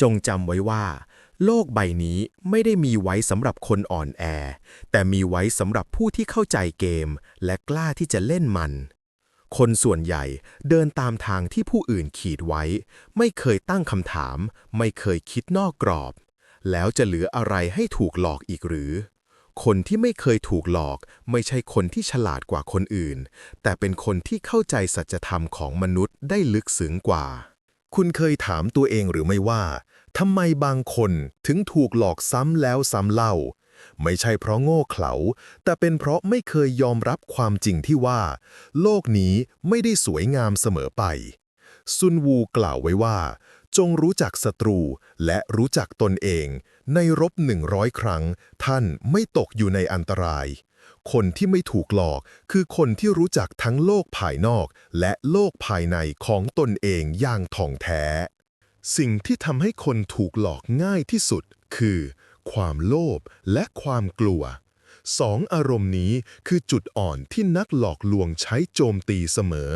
จงจำไว้ว่า โลกใบนี้ไม่ได้มีไว้สำหรับคนอ่อนแอ แต่มีไว้สำหรับผู้ที่เข้าใจเกม และกล้าที่จะเล่นมัน คนส่วนใหญ่เดินตามทางที่ผู้อื่นขีดไว้ ไม่เคยตั้งคำถาม ไม่เคยคิดนอกกรอบ แล้วจะเหลืออะไรให้ถูกหลอกอีกหรือ คนที่ไม่เคยถูกหลอก ไม่ใช่คนที่ฉลาดกว่าคนอื่น แต่เป็นคนที่เข้าใจสัจธรรมของมนุษย์ได้ลึกซึ้งกว่า คุณเคยถามตัวเองหรือไม่ว่าทำไมบางคนถึงถูกหลอกซ้ำแล้วซ้ำเล่า ไม่ใช่เพราะโง่เขลา แต่เป็นเพราะไม่เคยยอมรับความจริงที่ว่า โลกนี้ไม่ได้สวยงามเสมอไป ซุนวูกล่าวไว้ว่า จงรู้จักศัตรูและรู้จักตนเอง ในรบหนึ่งร้อยครั้ง ท่านไม่ตกอยู่ในอันตราย คนที่ไม่ถูกหลอกคือคนที่รู้จักทั้งโลกภายนอก และโลกภายในของตนเองอย่างถ่องแท้ สิ่งที่ทำให้คนถูกหลอกง่ายที่สุดคือ ความโลภและความกลัวสองอารมณ์นี้คือจุดอ่อนที่นักหลอกลวงใช้โจมตีเสมอ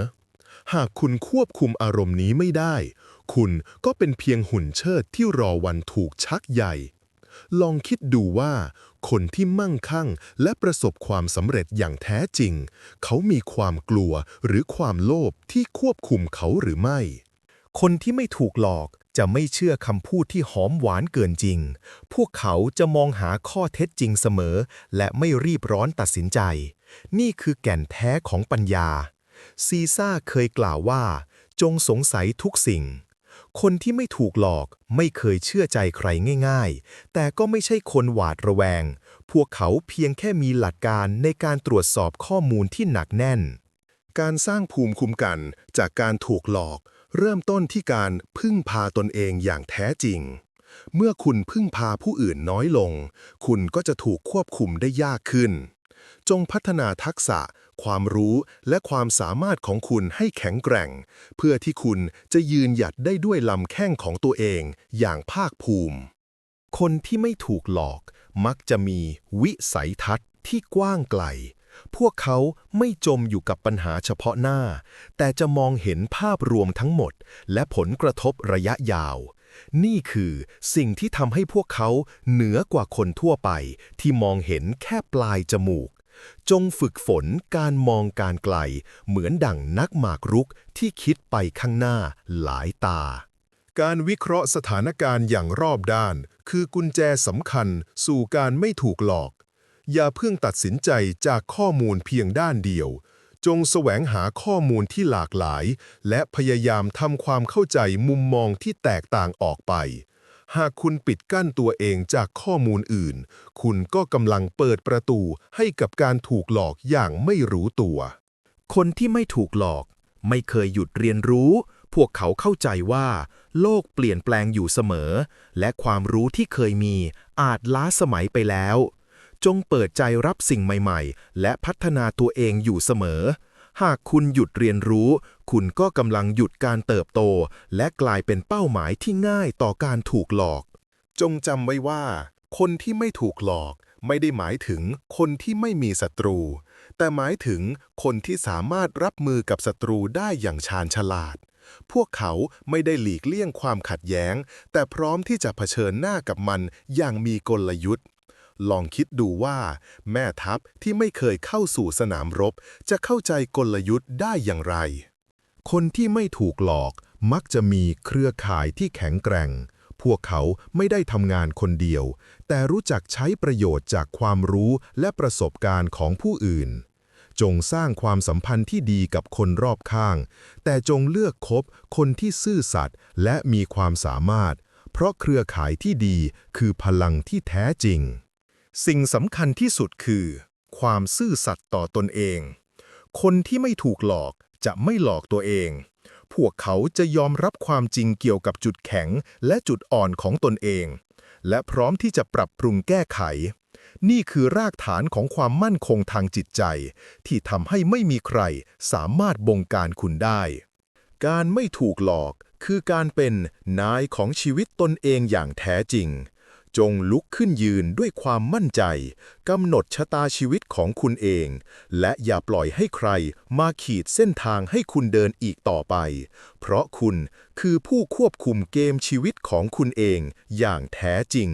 หากคุณควบคุมอารมณ์นี้ไม่ได้ คุณก็เป็นเพียงหุ่นเชิดที่รอวันถูกชักใหญ่ ลองคิดดูว่า คนที่มั่งคั่งและประสบความสำเร็จอย่างแท้จริง เขามีความกลัวหรือความโลภที่ควบคุมเขาหรือไม่ คนที่ไม่ถูกหลอกจะไม่เชื่อคำพูดที่หอมหวานเกินจริง พวกเขาจะมองหาข้อเท็จจริงเสมอ และไม่รีบร้อนตัดสินใจ นี่คือแก่นแท้ของปัญญา ซีซ่าเคยกล่าวว่า จงสงสัยทุกสิ่ง คนที่ไม่ถูกหลอกไม่เคยเชื่อใจใครง่าย ๆ แต่ก็ไม่ใช่คนหวาดระแวง พวกเขาเพียงแค่มีหลักการในการตรวจสอบข้อมูลที่หนักแน่น การสร้างภูมิคุ้มกันจากการถูกหลอก เริ่มต้นที่การพึ่งพาตนเองอย่างแท้จริง เมื่อคุณพึ่งพาผู้อื่นน้อยลง คุณก็จะถูกควบคุมได้ยากขึ้น จงพัฒนาทักษะ ความรู้และความสามารถของคุณให้แข็งแกร่ง เพื่อที่คุณจะยืนหยัดได้ด้วยลำแข้งของตัวเองอย่างภาคภูมิ คนที่ไม่ถูกหลอกมักจะมีวิสัยทัศน์ที่กว้างไกล พวกเขาไม่จมอยู่กับปัญหาเฉพาะหน้า แต่จะมองเห็นภาพรวมทั้งหมด และผลกระทบระยะยาว นี่คือสิ่งที่ทำให้พวกเขาเหนือกว่าคนทั่วไปที่มองเห็นแค่ปลายจมูก จงฝึกฝนการมองการไกล เหมือนดั่งนักหมากรุกที่คิดไปข้างหน้าหลายตา การวิเคราะห์สถานการณ์อย่างรอบด้าน คือกุญแจสำคัญสู่การไม่ถูกหลอก อย่าเพิ่งตัดสินใจจากข้อมูลเพียงด้านเดียว จงแสวงหาข้อมูลที่หลากหลาย และพยายามทำความเข้าใจมุมมองที่แตกต่างออกไป หากคุณปิดกั้นตัวเองจากข้อมูลอื่น คุณก็กำลังเปิดประตูให้กับการถูกหลอกอย่างไม่รู้ตัว คนที่ไม่ถูกหลอก ไม่เคยหยุดเรียนรู้ พวกเขาเข้าใจว่า โลกเปลี่ยนแปลงอยู่เสมอ และความรู้ที่เคยมีอาจล้าสมัยไปแล้ว จงเปิดใจรับสิ่งใหม่ ๆ และพัฒนาตัวเองอยู่เสมอ หากคุณหยุดเรียนรู้ คุณก็กำลังหยุดการเติบโต และกลายเป็นเป้าหมายที่ง่ายต่อการถูกหลอก จงจำไว้ว่า คนที่ไม่ถูกหลอก ไม่ได้หมายถึงคนที่ไม่มีศัตรู แต่หมายถึงคนที่สามารถรับมือกับศัตรูได้อย่างชาญฉลาด พวกเขาไม่ได้หลีกเลี่ยงความขัดแย้ง แต่พร้อมที่จะเผชิญหน้ากับมันอย่างมีกลยุทธ์ลองคิดดูว่า แม่ทัพที่ไม่เคยเข้าสู่สนามรบ จะเข้าใจกลยุทธ์ได้อย่างไร คนที่ไม่ถูกหลอกมักจะมีเครือข่ายที่แข็งแกร่ง พวกเขาไม่ได้ทำงานคนเดียว แต่รู้จักใช้ประโยชน์จากความรู้และประสบการณ์ของผู้อื่น จงสร้างความสัมพันธ์ที่ดีกับคนรอบข้าง แต่จงเลือกคบคนที่ซื่อสัตย์และมีความสามารถ เพราะเครือข่ายที่ดีคือพลังที่แท้จริง สิ่งสำคัญที่สุดคือ ความซื่อสัตย์ต่อตนเอง คนที่ไม่ถูกหลอก จะไม่หลอกตัวเอง พวกเขาจะยอมรับความจริงเกี่ยวกับจุดแข็งและจุดอ่อนของตนเอง และพร้อมที่จะปรับปรุงแก้ไข นี่คือรากฐานของความมั่นคงทางจิตใจ ที่ทำให้ไม่มีใครสามารถบงการคุณได้ การไม่ถูกหลอกคือการเป็นนายของชีวิตตนเองอย่างแท้จริง จงลุกขึ้นยืนด้วยความมั่นใจกำหนดชะตาชีวิตของคุณเอง และอย่าปล่อยให้ใครมาขีดเส้นทางให้คุณเดินอีกต่อไป เพราะคุณคือผู้ควบคุมเกมชีวิตของคุณเองอย่างแท้จริง